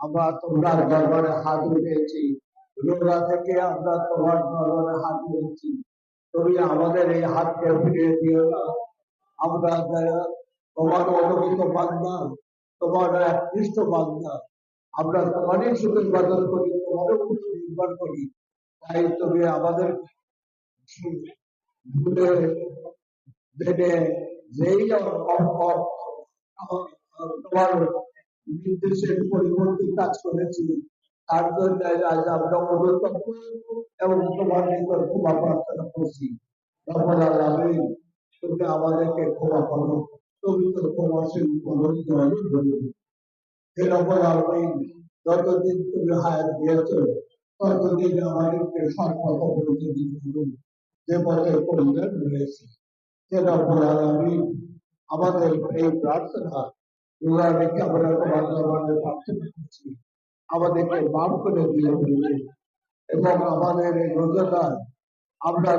আমরা তোমার দরবারে হাত উঠেছি রোজা থেকে আমরা তোমার দরবারে হাত উঠেছি তুমি আমাদের এই হাতকে ফিরিয়ে দিও না। আমরা তোমার অনুগত বান্দা তোমার বান্দা। আমরা তোমারই বদল করি তোমার উপর নির্ভর করি। তাই তুমি আমাদের ভেবে যেই তোমার নির্দেশের পরিবর্তে কাজ করেছি। তার জন্য আজ আমরা অনুতপ্ত এবং তোমার নিকট ক্ষমা প্রার্থনা করছি। তুমি আমাদেরকে ক্ষমা করো। করো দয়ালু ধরো হে রব্বুল যতদিন তুমি দিয়েছ, ততদিন আমাদেরকে দিন যে পথে কল্যাণ রয়েছে আলামিন আমাদের এই প্রার্থনা আমরা তোমার প্রার্থনা করছি। আমাদেরকে করে দিয়ে বলবে এবং আমাদের এই রোজাটা আমরা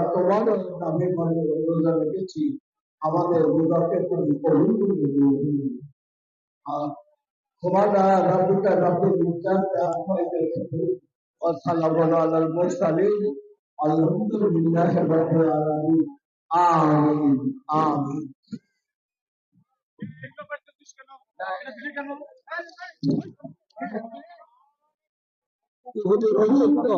নামে মানে রোজা রেখেছি। আমাদের রোজাকে তুমি কবুল করে দিয়ে বলবে আর তোমারা রব্বুকা রব্বুল ইজ্জাতি আম্মা ইয়াসিফুন ওয়া সালামুন আলাল মুরসালিন আলহামদুলিল্লাহি রাব্বিল আলামিন। আমিন আমিন। হুজুর হুজুর তো